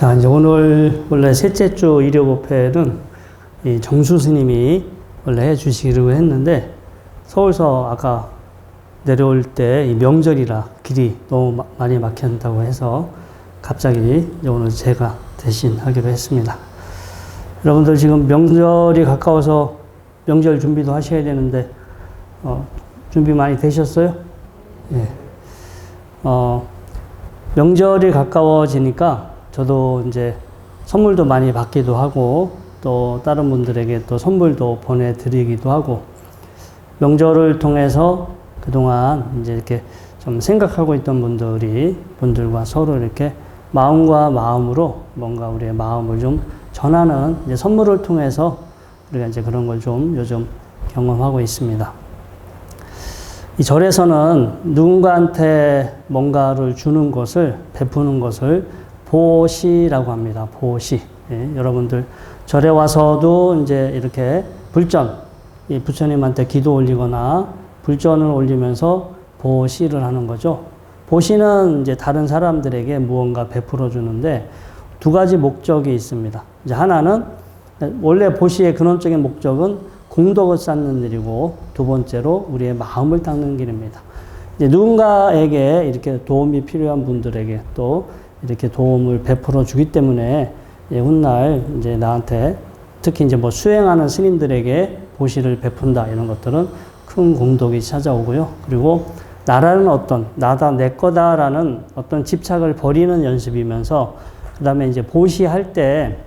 자, 이제 오늘 원래 셋째 주 일요 법회는 이 정수 스님이 원래 해 주시기로 했는데 서울서 아까 내려올 때 이 명절이라 길이 너무 마- 많이 막힌다고 해서 갑자기 오늘 제가 대신 하기로 했습니다. 여러분들 지금 명절이 가까워서 명절 준비도 하셔야 되는데 어, 준비 많이 되셨어요? 예. 어, 명절이 가까워지니까 저도 이제 선물도 많이 받기도 하고 또 다른 분들에게 또 선물도 보내드리기도 하고 명절을 통해서 그동안 이제 이렇게 좀 생각하고 있던 분들이 분들과 서로 이렇게 마음과 마음으로 뭔가 우리의 마음을 좀 전하는 이제 선물을 통해서 우리가 이제 그런 걸 좀 요즘 경험하고 있습니다. 이 절에서는 누군가한테 뭔가를 주는 것을 베푸는 것을 보시라고 합니다. 보시. 예, 여러분들 절에 와서도 이제 이렇게 불전, 이 부처님한테 기도 올리거나 불전을 올리면서 보시를 하는 거죠. 보시는 이제 다른 사람들에게 무언가 베풀어 주는데 두 가지 목적이 있습니다. 이제 하나는 원래 보시의 근원적인 목적은 공덕을 쌓는 일이고 두 번째로 우리의 마음을 닦는 길입니다. 누군가에게 이렇게 도움이 필요한 분들에게 또 이렇게 도움을 베풀어 주기 때문에 이제 훗날 이제 나한테 특히 이제 뭐 수행하는 스님들에게 보시를 베푼다 이런 것들은 큰 공덕이 찾아오고요. 그리고 나라는 어떤 나다 내 거다라는 어떤 집착을 버리는 연습이면서 그다음에 이제 보시할 때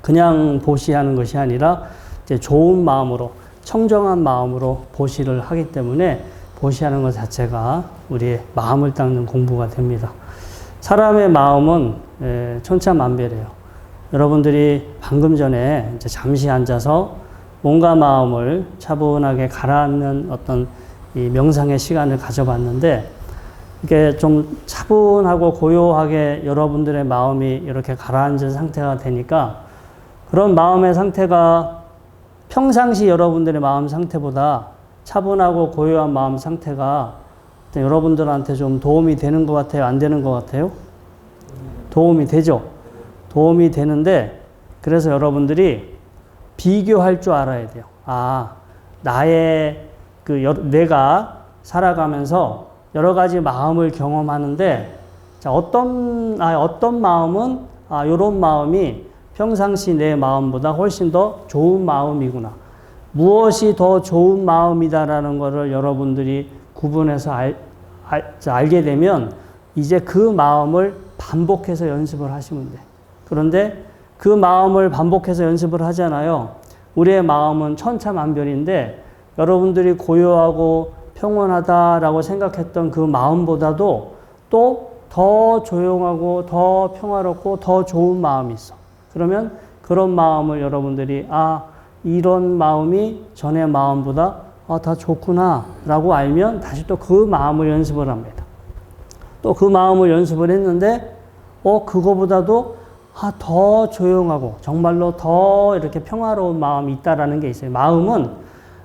그냥 보시하는 것이 아니라 이제 좋은 마음으로 청정한 마음으로 보시를 하기 때문에 보시하는 것 자체가 우리의 마음을 닦는 공부가 됩니다. 사람의 마음은 에, 천차만별이에요. 여러분들이 방금 전에 잠시 앉아서 몸과 마음을 차분하게 가라앉는 어떤 이 명상의 시간을 가져봤는데 이게 좀 차분하고 고요하게 여러분들의 마음이 이렇게 가라앉은 상태가 되니까 그런 마음의 상태가 평상시 여러분들의 마음 상태보다 차분하고 고요한 마음 상태가 여러분들한테 좀 도움이 되는 것 같아요? 안 되는 것 같아요? 도움이 되죠? 도움이 되는데 그래서 여러분들이 비교할 줄 알아야 돼요. 아, 나의 그 여, 내가 살아가면서 여러 가지 마음을 경험하는데 자, 어떤 아, 어떤 마음은 아, 요런 마음이 평상시 내 마음보다 훨씬 더 좋은 마음이구나. 무엇이 더 좋은 마음이다라는 것을 여러분들이 구분해서 알, 알, 알게 되면 이제 그 마음을 반복해서 연습을 하시면 돼. 그런데 그 마음을 반복해서 연습을 하잖아요. 우리의 마음은 천차만별인데 여러분들이 고요하고 평온하다라고 생각했던 그 마음보다도 또 더 조용하고 더 평화롭고 더 좋은 마음이 있어. 그러면 그런 마음을 여러분들이 아 이런 마음이 전의 마음보다 아, 다 좋구나 라고 알면 다시 또 그 마음을 연습을 합니다. 또 그 마음을 연습을 했는데 어 그거보다도 아, 더 조용하고 정말로 더 이렇게 평화로운 마음이 있다라는 게 있어요. 마음은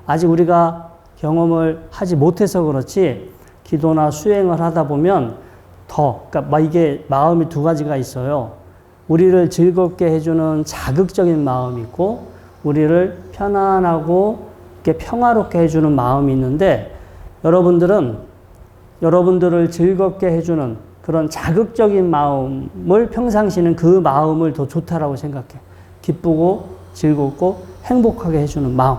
아직 우리가 경험을 하지 못해서 그렇지 기도나 수행을 하다 보면 더 그러니까 막 이게 마음이 두 가지가 있어요. 우리를 즐겁게 해주는 자극적인 마음이 있고 우리를 편안하고 이렇게 평화롭게 해주는 마음이 있는데 여러분들은 여러분들을 즐겁게 해주는 그런 자극적인 마음을 평상시는 그 마음을 더 좋다라고 생각해. 기쁘고 즐겁고 행복하게 해주는 마음.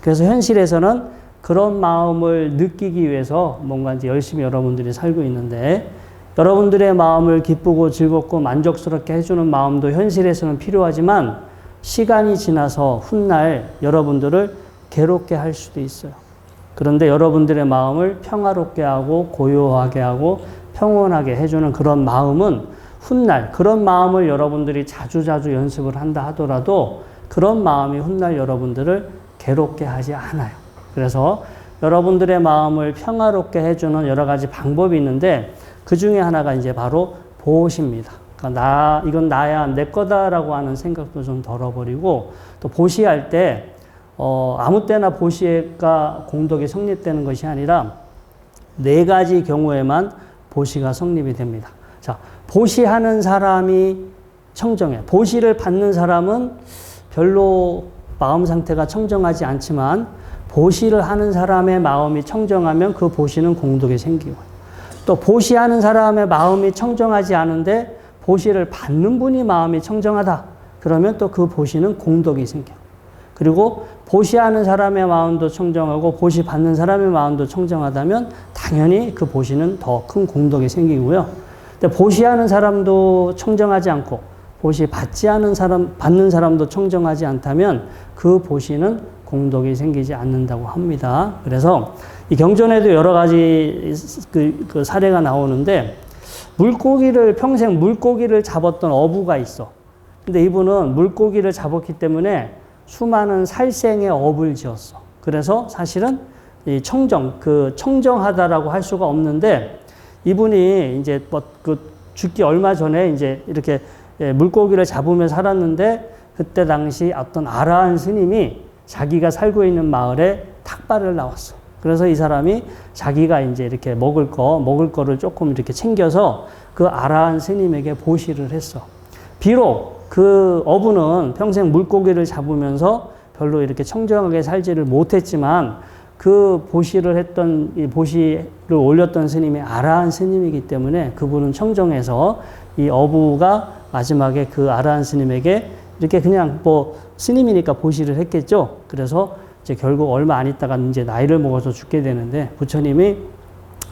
그래서 현실에서는 그런 마음을 느끼기 위해서 뭔가 이제 열심히 여러분들이 살고 있는데 여러분들의 마음을 기쁘고 즐겁고 만족스럽게 해주는 마음도 현실에서는 필요하지만 시간이 지나서 훗날 여러분들을 괴롭게 할 수도 있어요. 그런데 여러분들의 마음을 평화롭게 하고 고요하게 하고 평온하게 해주는 그런 마음은 훗날 그런 마음을 여러분들이 자주자주 연습을 한다 하더라도 그런 마음이 훗날 여러분들을 괴롭게 하지 않아요. 그래서 여러분들의 마음을 평화롭게 해주는 여러 가지 방법이 있는데 그 중에 하나가 이제 바로 보호십니다. 그러니까 나, 이건 나야, 내 거다라고 하는 생각도 좀 덜어버리고 또 보시할 때 어, 아무 때나 보시가 공덕이 성립되는 것이 아니라 네 가지 경우에만 보시가 성립이 됩니다. 자, 보시하는 사람이 청정해. 보시를 받는 사람은 별로 마음 상태가 청정하지 않지만 보시를 하는 사람의 마음이 청정하면 그 보시는 공덕이 생기고 또 보시하는 사람의 마음이 청정하지 않은데 보시를 받는 분이 마음이 청정하다. 그러면 또 그 보시는 공덕이 생겨. 그리고 보시하는 사람의 마음도 청정하고 보시 받는 사람의 마음도 청정하다면 당연히 그 보시는 더 큰 공덕이 생기고요. 근데 보시하는 사람도 청정하지 않고 보시 받지 않은 사람 받는 사람도 청정하지 않다면 그 보시는 공덕이 생기지 않는다고 합니다. 그래서 이 경전에도 여러 가지 그, 그 사례가 나오는데 물고기를 평생 물고기를 잡았던 어부가 있어. 근데 이분은 물고기를 잡았기 때문에 수많은 살생의 업을 지었어. 그래서 사실은 이 청정, 그 청정하다라고 할 수가 없는데 이분이 이제 뭐그 죽기 얼마 전에 이제 이렇게 예, 물고기를 잡으며 살았는데 그때 당시 어떤 아라한 스님이 자기가 살고 있는 마을에 탁발을 나왔어. 그래서 이 사람이 자기가 이제 이렇게 먹을 거, 먹을 거를 조금 이렇게 챙겨서 그 아라한 스님에게 보시를 했어. 비록 그 어부는 평생 물고기를 잡으면서 별로 이렇게 청정하게 살지를 못했지만 그 보시를 했던 이 보시를 올렸던 스님이 아라한 스님이기 때문에 그분은 청정해서 이 어부가 마지막에 그 아라한 스님에게 이렇게 그냥 뭐 스님이니까 보시를 했겠죠. 그래서 이제 결국 얼마 안 있다가 이제 나이를 먹어서 죽게 되는데 부처님이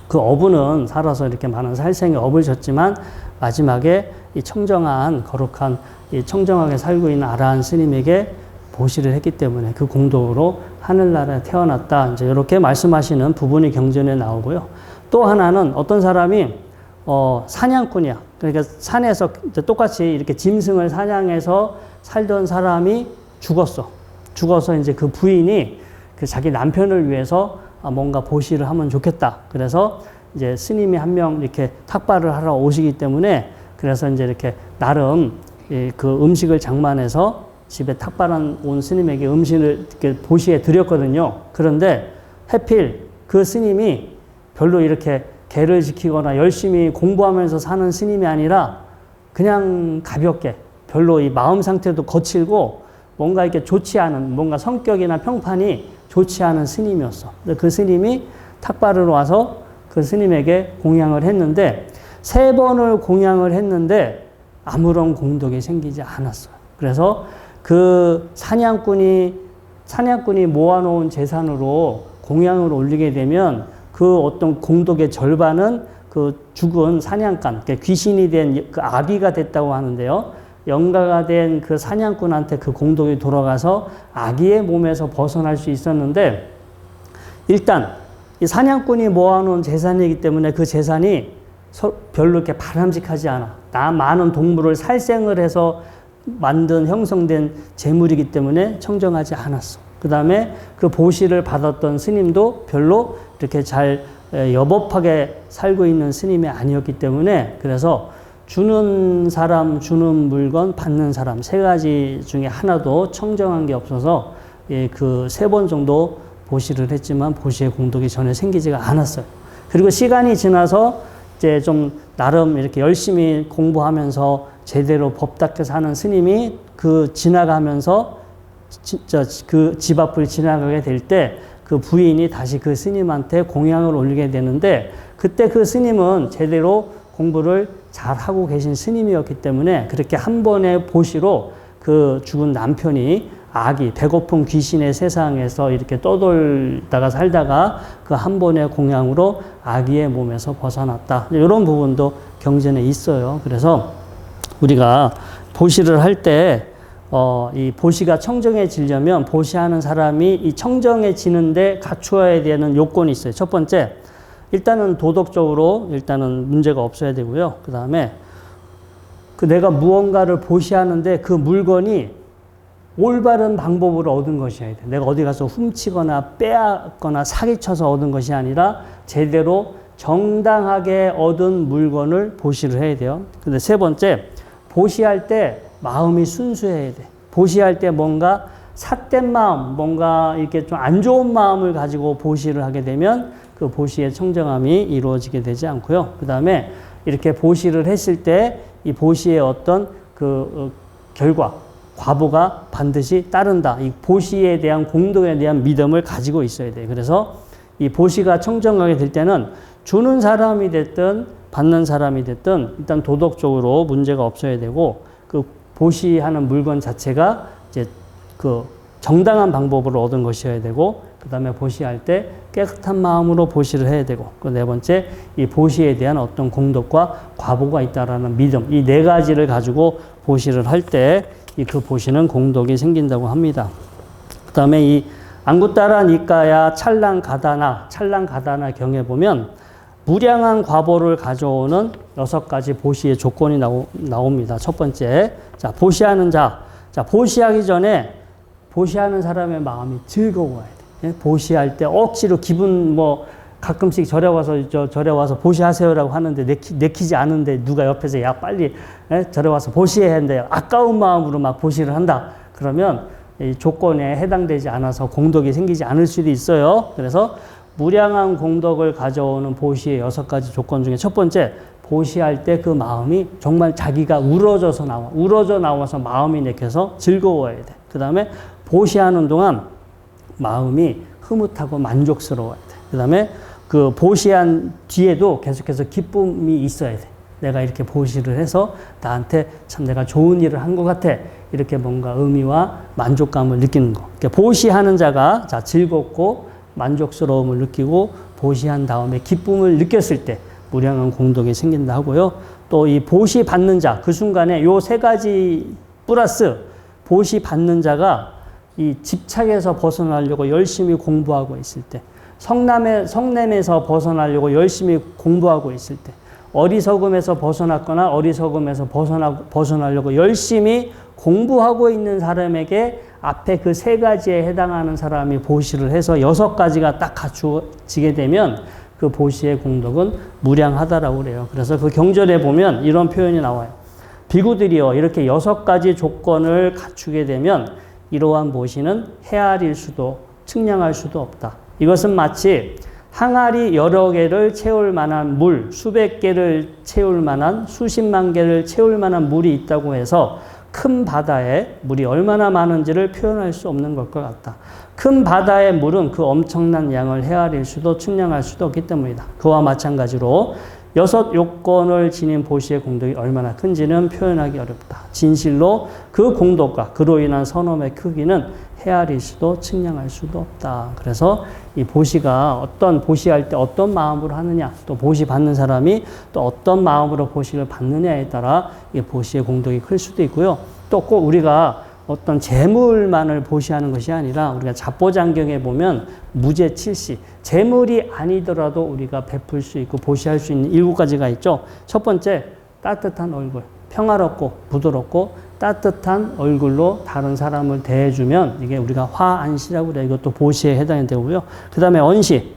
그 어부는 살아서 이렇게 많은 살생의 업을 졌지만 마지막에 이 청정한 거룩한 이 청정하게 살고 있는 아라한 스님에게 보시를 했기 때문에 그 공덕으로 하늘나라에 태어났다. 이제 이렇게 말씀하시는 부분이 경전에 나오고요. 또 하나는 어떤 사람이 어, 사냥꾼이야. 그러니까 산에서 똑같이 이렇게 짐승을 사냥해서 살던 사람이 죽었어. 죽어서 이제 그 부인이 그 자기 남편을 위해서 아, 뭔가 보시를 하면 좋겠다. 그래서 이제 스님이 한 명 이렇게 탁발을 하러 오시기 때문에 그래서 이제 이렇게 나름 그 음식을 장만해서 집에 탁발한 온 스님에게 음식을 보시에 드렸거든요. 그런데 해필 그 스님이 별로 이렇게 개를 지키거나 열심히 공부하면서 사는 스님이 아니라 그냥 가볍게 별로 이 마음 상태도 거칠고 뭔가 이렇게 좋지 않은 뭔가 성격이나 평판이 좋지 않은 스님이었어. 그 스님이 탁발을 와서 그 스님에게 공양을 했는데 세 번을 공양을 했는데 아무런 공덕이 생기지 않았어요. 그래서 그 사냥꾼이 사냥꾼이 모아놓은 재산으로 공양을 올리게 되면 그 어떤 공덕의 절반은 그 죽은 사냥감, 그러니까 귀신이 된 그 아비가 됐다고 하는데요. 영가가 된 그 사냥꾼한테 그 공덕이 돌아가서 아기의 몸에서 벗어날 수 있었는데 일단 이 사냥꾼이 모아놓은 재산이기 때문에 그 재산이 별로 이렇게 바람직하지 않아. 나 많은 동물을 살생을 해서 만든 형성된 재물이기 때문에 청정하지 않았어. 그 다음에 그 보시를 받았던 스님도 별로 이렇게 잘 여법하게 살고 있는 스님이 아니었기 때문에 그래서 주는 사람, 주는 물건, 받는 사람 세 가지 중에 하나도 청정한 게 없어서 예, 그 세 번 정도 보시를 했지만 보시의 공덕이 전혀 생기지가 않았어요. 그리고 시간이 지나서 이제 좀 나름 이렇게 열심히 공부하면서 제대로 법답게 사는 스님이 그 지나가면서 진짜 그 집 앞을 지나가게 될 때 그 부인이 다시 그 스님한테 공양을 올리게 되는데 그때 그 스님은 제대로 공부를 잘 하고 계신 스님이었기 때문에 그렇게 한 번의 보시로 그 죽은 남편이 아기, 배고픈 귀신의 세상에서 이렇게 떠돌다가 살다가 그 한 번의 공양으로 아기의 몸에서 벗어났다. 이런 부분도 경전에 있어요. 그래서 우리가 보시를 할 때, 어, 이 보시가 청정해지려면 보시하는 사람이 이 청정해지는데 갖추어야 되는 요건이 있어요. 첫 번째, 일단은 도덕적으로 일단은 문제가 없어야 되고요. 그 다음에 그 내가 무언가를 보시하는데 그 물건이 올바른 방법으로 얻은 것이어야 돼. 내가 어디 가서 훔치거나 빼앗거나 사기쳐서 얻은 것이 아니라 제대로 정당하게 얻은 물건을 보시를 해야 돼요. 근데 세 번째, 보시할 때 마음이 순수해야 돼. 보시할 때 뭔가 삿된 마음, 뭔가 이렇게 좀 안 좋은 마음을 가지고 보시를 하게 되면 그 보시의 청정함이 이루어지게 되지 않고요. 그 다음에 이렇게 보시를 했을 때 이 보시의 어떤 그 어, 결과 과보가 반드시 따른다. 이 보시에 대한 공덕에 대한 믿음을 가지고 있어야 돼. 그래서 이 보시가 청정하게 될 때는 주는 사람이 됐든 받는 사람이 됐든 일단 도덕적으로 문제가 없어야 되고 그 보시하는 물건 자체가 이제 그 정당한 방법으로 얻은 것이어야 되고 그 다음에 보시할 때 깨끗한 마음으로 보시를 해야 되고 그 네 번째 이 보시에 대한 어떤 공덕과 과보가 있다라는 믿음 이 네 가지를 가지고 보시를 할때 이 그 보시는 공덕이 생긴다고 합니다. 그 다음에 이 안구따라 니까야 찰랑 가다나 찰랑 가다나 경에 보면 무량한 과보를 가져오는 여섯 가지 보시의 조건이 나오, 나옵니다. 첫 번째, 자 보시하는 자, 자 보시하기 전에 보시하는 사람의 마음이 즐거워야 돼. 예? 보시할 때 억지로 기분 뭐 가끔씩 절에 와서 저 절에 와서 보시하세요라고 하는데 내키, 내키지 않은데 누가 옆에서 야 빨리 예? 절에 와서 보시해야 한대 아까운 마음으로 막 보시를 한다. 그러면 이 조건에 해당되지 않아서 공덕이 생기지 않을 수도 있어요. 그래서 무량한 공덕을 가져오는 보시의 여섯 가지 조건 중에 첫 번째 보시할 때 그 마음이 정말 자기가 우러져서 나와 우러져 나와서 마음이 내켜서 즐거워야 돼. 그 다음에 보시하는 동안 마음이 흐뭇하고 만족스러워야 돼. 그 다음에 그 보시한 뒤에도 계속해서 기쁨이 있어야 돼. 내가 이렇게 보시를 해서 나한테 참 내가 좋은 일을 한 것 같아. 이렇게 뭔가 의미와 만족감을 느끼는 거. 그러니까 보시하는 자가 자 즐겁고 만족스러움을 느끼고 보시한 다음에 기쁨을 느꼈을 때 무량한 공덕이 생긴다 하고요. 또 이 보시 받는 자 그 순간에 요 세 가지 플러스 보시 받는 자가 이 집착에서 벗어나려고 열심히 공부하고 있을 때 성남의 성냄에서 벗어나려고 열심히 공부하고 있을 때 어리석음에서 벗어났거나 어리석음에서 벗어나 벗어나려고 열심히 공부하고 있는 사람에게 앞에 그 세 가지에 해당하는 사람이 보시를 해서 여섯 가지가 딱 갖추어지게 되면 그 보시의 공덕은 무량하다라고 그래요. 그래서 그 경절에 보면 이런 표현이 나와요. 비구들이요 이렇게 여섯 가지 조건을 갖추게 되면 이러한 보시는 헤아릴 수도 측량할 수도 없다. 이것은 마치 항아리 여러 개를 채울 만한 물, 수백 개를 채울 만한 수십만 개를 채울 만한 물이 있다고 해서 큰 바다에 물이 얼마나 많은지를 표현할 수 없는 것 같다. 큰 바다의 물은 그 엄청난 양을 헤아릴 수도 측량할 수도 없기 때문이다. 그와 마찬가지로 여섯 요건을 지닌 보시의 공덕이 얼마나 큰지는 표현하기 어렵다. 진실로 그 공덕과 그로 인한 선험의 크기는 헤아릴 수도 측량할 수도 없다. 그래서 이 보시가 어떤 보시할 때 어떤 마음으로 하느냐, 또 보시 받는 사람이 또 어떤 마음으로 보시를 받느냐에 따라 이 보시의 공덕이 클 수도 있고요. 또 꼭 우리가 어떤 재물만을 보시하는 것이 아니라 우리가 잡보장경에 보면 무죄 칠시 재물이 아니더라도 우리가 베풀 수 있고 보시할 수 있는 일곱 가지가 있죠. 첫 번째 따뜻한 얼굴, 평화롭고 부드럽고 따뜻한 얼굴로 다른 사람을 대해주면 이게 우리가 화안시라고 그래요. 이것도 보시에 해당이 되고요. 그 다음에 언시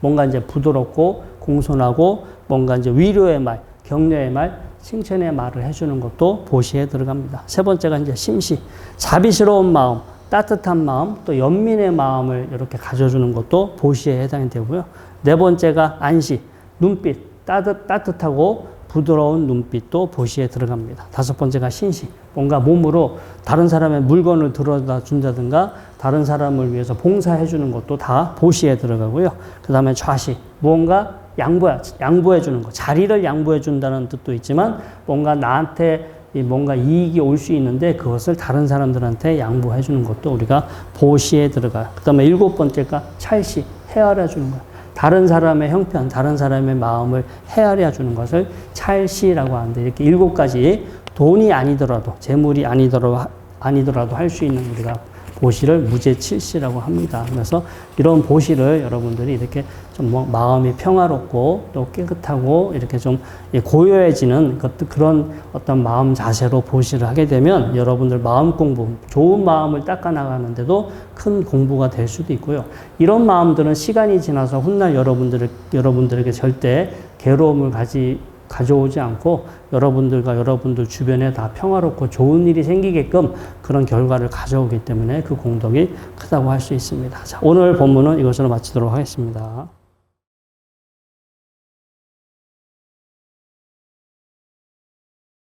뭔가 이제 부드럽고 공손하고 뭔가 이제 위로의 말, 격려의 말, 칭찬의 말을 해주는 것도 보시에 들어갑니다. 세 번째가 이제 심시, 자비스러운 마음, 따뜻한 마음, 또 연민의 마음을 이렇게 가져주는 것도 보시에 해당이 되고요. 네 번째가 안시, 눈빛, 따뜻, 따뜻하고 부드러운 눈빛도 보시에 들어갑니다. 다섯 번째가 신시, 뭔가 몸으로 다른 사람의 물건을 들어다 준다든가 다른 사람을 위해서 봉사해 주는 것도 다 보시에 들어가고요. 그 다음에 좌시, 뭔가 양보해, 양보해 주는 것. 자리를 양보해 준다는 뜻도 있지만 뭔가 나한테 뭔가 이익이 올 수 있는데 그것을 다른 사람들한테 양보해 주는 것도 우리가 보시에 들어가요. 그 다음에 일곱 번째가 찰시, 헤아려 주는 것. 다른 사람의 형편, 다른 사람의 마음을 헤아려 주는 것을 찰시라고 하는데 이렇게 일곱 가지 돈이 아니더라도 재물이 아니더라도 아니더라도 할 수 있는 우리가 보시를 무죄칠시라고 합니다. 그래서 이런 보시를 여러분들이 이렇게 좀 뭐 마음이 평화롭고 또 깨끗하고 이렇게 좀 고요해지는 그런 어떤 마음 자세로 보시를 하게 되면 여러분들 마음 공부, 좋은 마음을 닦아 나가는데도 큰 공부가 될 수도 있고요. 이런 마음들은 시간이 지나서 훗날 여러분들 여러분들에게 절대 괴로움을 가지 가져오지 않고 여러분들과 여러분들 주변에 다 평화롭고 좋은 일이 생기게끔 그런 결과를 가져오기 때문에 그 공덕이 크다고 할 수 있습니다. 자, 오늘 본문은 이것으로 마치도록 하겠습니다.